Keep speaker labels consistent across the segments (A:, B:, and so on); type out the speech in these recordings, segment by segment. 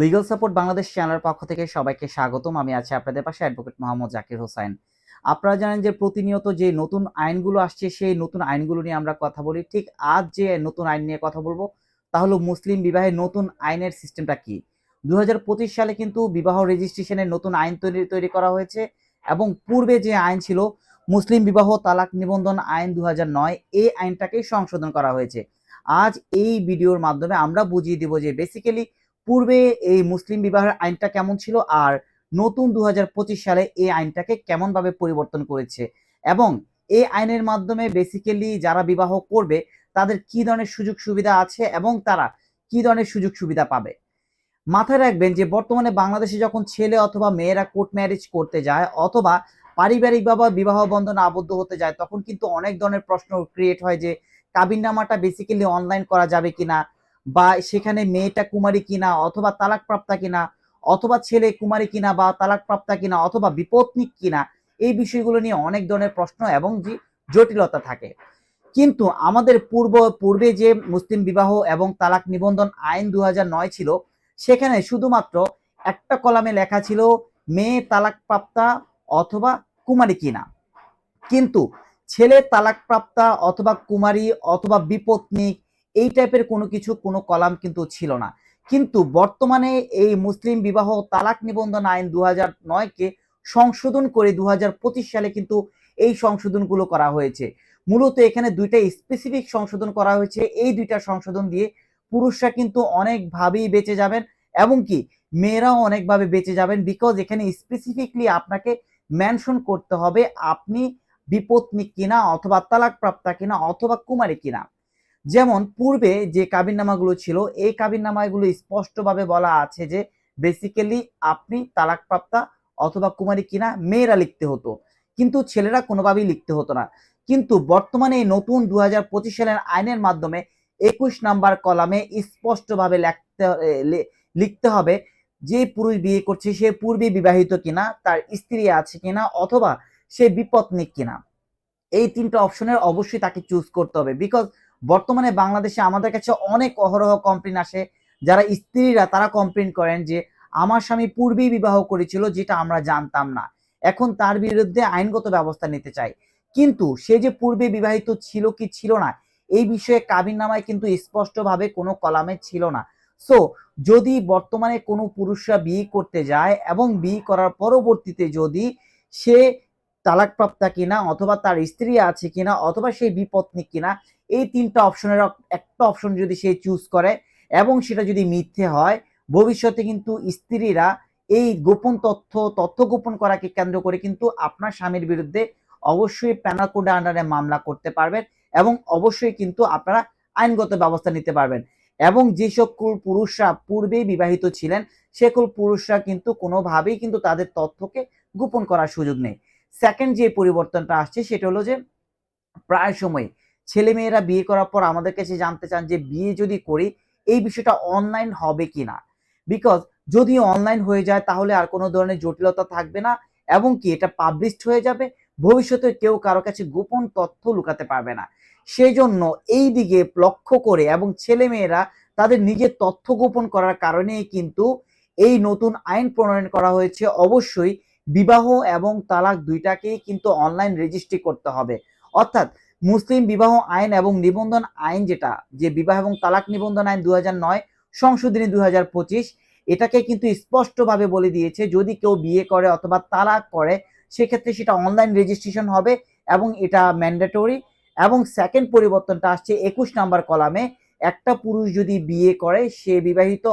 A: Legal support Bangladesh চ্যানেলের পক্ষ থেকে সবাইকে স্বাগতম। আমি আছি আপনাদের পাশে অ্যাডভোকেট মোহাম্মদ জাকির হোসেন। আপনারা জানেন যে প্রতিনিয়ত যে নতুন আইনগুলো আসছে, সেই নতুন আইনগুলো নিয়ে আমরা কথা বলি। ঠিক আজ যে নতুন আইন নিয়ে কথা বলব, তা হলো মুসলিম বিবাহের নতুন আইনের সিস্টেমটা কি? দুই হাজার পঁচিশ সালে কিন্তু বিবাহ রেজিস্ট্রেশনের নতুন আইন তৈরি তৈরি করা হয়েছে এবং পূর্বে যে আইন ছিল, মুসলিম বিবাহ তালাক নিবন্ধন আইন দুই হাজার নয়, এই আইনটাকেই সংশোধন করা হয়েছে। আজ এই ভিডিওর মাধ্যমে আমরা বুঝিয়ে দিব যে বেসিক্যালি পূর্বে এই মুসলিম বিবাহের আইনটা কেমন ছিল আর নতুন দু হাজার পঁচিশ সালে এই আইনটাকে কেমন ভাবে পরিবর্তন করেছে? এবং এই আইনের মাধ্যমে বেসিক্যালি যারা বিবাহ করবে, তাদের কি ধরনের সুযোগ সুবিধা আছে এবং তারা কি ধরনের সুযোগ সুবিধা পাবে? মাথায় রাখবেন যে বর্তমানে বাংলাদেশে যখন ছেলে অথবা মেয়েরা কোর্ট ম্যারেজ করতে যায় অথবা পারিবারিকভাবে বিবাহ বন্ধনে আবদ্ধ হতে যায়, তখন কিন্তু অনেক ধরনের প্রশ্ন ক্রিয়েট হয় যে কাবিননামাটা বেসিক্যালি অনলাইন করা যাবে কিনা? বা সেখানে মেয়েটা কুমারী কিনা, অথবা তালাক প্রাপ্তা কিনা, অথবা ছেলে কুমারী কিনা বা তালাক প্রাপ্তা কিনা, অথবা বিপত্নিক কিনা, এই বিষয়গুলো নিয়ে অনেক ধরনের প্রশ্ন এবং জটিলতা থাকে। কিন্তু আমাদের পূর্ব, পূর্বে যে মুসলিম বিবাহ এবং তালাক নিবন্ধন আইন দু হাজার নয় ছিল, সেখানে শুধুমাত্র একটা কলামে লেখা ছিল, মেয়ে তালাক প্রাপ্তা অথবা কুমারী কিনা। কিন্তু ছেলে তালাক প্রাপ্তা অথবা কুমারী অথবা বিপত্নিক এই টাইপের কোনো কিছু, কোনো কলাম কিন্তু ছিল না। কিন্তু বর্তমানে এই মুসলিম বিবাহ তালাক নিবন্ধন আইন দু হাজার নয় কে সংশোধন করে দু হাজার পঁচিশ সালে কিন্তু এই সংশোধনগুলো করা হয়েছে। মূলত এখানে দুইটা স্পেসিফিক সংশোধন করা হয়েছে। এই দুইটা সংশোধন দিয়ে পুরুষরা কিন্তু অনেকভাবেই বেঁচে যাবেন এবং কি মেয়েরাও অনেকভাবে বেঁচে যাবেন বিকজ এখানে স্পেসিফিকলি আপনাকে মেনশন করতে হবে আপনি বিপত্নিক কিনা অথবা তালাক প্রাপ্তা কিনা অথবা কুমারী কিনা। যেমন পূর্বে যে কাবিননামাগুলো ছিল, এই কাবিননামাগুলো স্পষ্টভাবে বলা আছে যে বেসিক্যালি আপনি তালাকপ্রাপ্তা অথবা কুমারী কিনা মেয়েরা লিখতে হতো। কিন্তু ছেলেরা কোনোভাবেই লিখতে হতো না। কিন্তু বর্তমানে এই নতুন দু হাজার পঁচিশ সালের আইনের মাধ্যমে একুশ নাম্বার কলামে স্পষ্টভাবে লিখতে লিখতে হবে যে পুরুষ বিয়ে করছে সে পূর্বে বিবাহিত কিনা, তার স্ত্রী আছে কিনা অথবা সে বিপত্নিক কিনা। এই তিনটা অপশনের অবশ্যই তাকে চুজ করতে হবে বিকজ বর্তমানে বাংলাদেশে আমাদের কাছে অনেক অহরহ কমপ্লেন আসে। যারা স্ত্রীরা, তারা কমপ্লেন করেন যে, আমার স্বামী পূর্বেই বিবাহ করেছিল যেটা আমরা জানতাম না। এখন তার বিরুদ্ধে আইনগত ব্যবস্থা নিতে চাই। কিন্তু সে যে পূর্বে বিবাহিত ছিল কি ছিল না, এই বিষয়ে কাবিন নামায় কিন্তু স্পষ্টভাবে কোনো কলামে ছিল না। সো যদি বর্তমানে কোনো পুরুষরা বিয়ে করতে যায় এবং বিয়ে করার পরবর্তীতে যদি সে তালাকপ্রাপ্তা কিনা অথবা তার স্ত্রী আছে কিনা অথবা সেই বিপত্নী কিনা এই তিনটা অপশনের একটা অপশন যদি সে চুজ করে এবং সেটা যদি মিথ্যে হয়, ভবিষ্যতে কিন্তু স্ত্রীরা এই গোপন তথ্য তথ্য গোপন করাকে কেন্দ্র করে কিন্তু আপনার স্বামীর বিরুদ্ধে অবশ্যই প্যানাল কোডের আন্ডারে মামলা করতে পারবেন এবং অবশ্যই কিন্তু আপনারা আইনগত ব্যবস্থা নিতে পারবেন। এবং যে সকল পুরুষরা পূর্বেই বিবাহিত ছিলেন, সকল পুরুষরা কিন্তু কোনোভাবেই কিন্তু তাদের তথ্যকে গোপন করার সুযোগ নেই। সেকেন্ড যে পরিবর্তনটা আসছে, সেটা হলো যে প্রায় সময় ছেলে মেয়েরা বিয়ে করার পর আমাদের কাছে জানতে চান যে বিয়ে যদি করি, এই বিষয়টা অনলাইন হবে কি না বিকজ যদি অনলাইন হয়ে যায়, তাহলে আর কোনো ধরনের জটিলতা থাকবে না এবং কি এটা পাবলিশড হয়ে যাবে? ভবিষ্যতে কেউ কারও কাছে গোপন তথ্য লুকাতে পারবে না। সেই জন্য এই দিকে লক্ষ্য করে এবং ছেলে মেয়েরা তাদের নিজের তথ্য গোপন করার কারণেই কিন্তু এই নতুন আইন প্রণয়ন করা হয়েছে। অবশ্যই বিবাহ এবং তালাক দুইটাকেই কিন্তু অনলাইন রেজিস্ট্রি করতে হবে। অর্থাৎ মুসলিম বিবাহ আইন এবং নিবন্ধন আইন যেটা, যে বিবাহ এবং তালাক নিবন্ধন আইন দু নয়, সংশোধনী দুই হাজার পঁচিশ, এটাকে কিন্তু স্পষ্টভাবে বলে দিয়েছে, যদি কেউ বিয়ে করে অথবা তালাক করে, সেক্ষেত্রে সেটা অনলাইন রেজিস্ট্রেশন হবে এবং এটা ম্যান্ডেটরি এবং সেকেন্ড পরিবর্তনটা আসছে একুশ নাম্বার কলামে, একটা পুরুষ যদি বিয়ে করে, সে বিবাহিত,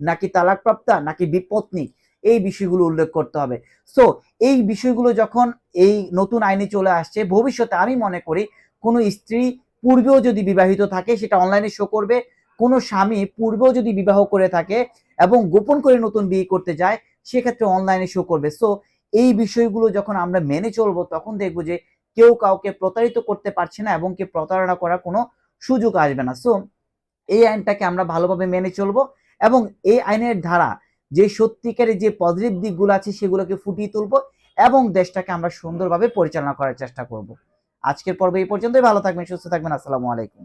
A: নাকি তালাকপ্রাপ্তা, নাকি বিপত্নিক এই বিষয়গুলো উল্লেখ করতে হবে। সো এই বিষয়গুলো যখন এই নতুন আইনে চলে আসছে, ভবিষ্যতে আমি মনে করি কোনো স্ত্রী পূর্বেও যদি বিবাহিত থাকে, সেটা অনলাইনে শো করবে। কোনো স্বামী পূর্বেও যদি বিবাহ করে থাকে এবং গোপন করে নতুন বিয়ে করতে যায়, সেক্ষেত্রে অনলাইনে শো করবে। সো এই বিষয়গুলো যখন আমরা মেনে চলবো, তখন দেখব যে কেউ কাউকে প্রতারিত করতে পারছে না এবং কে প্রতারণা করার কোনো সুযোগ আসবে না। সো এই আইনটাকে আমরা ভালোভাবে মেনে চলবো এবং এই আইনের ধারা যে সত্যিকারের যে পজিটিভ দিকগুলো আছে সেগুলোকে ফুটিয়ে তুলব এবং দেশটাকে আমরা সুন্দরভাবে পরিচালনা করার চেষ্টা করব। আজকের পর্বে এই পর্যন্তই। ভালো থাকবেন, সুস্থ থাকবেন। আসসালামু আলাইকুম।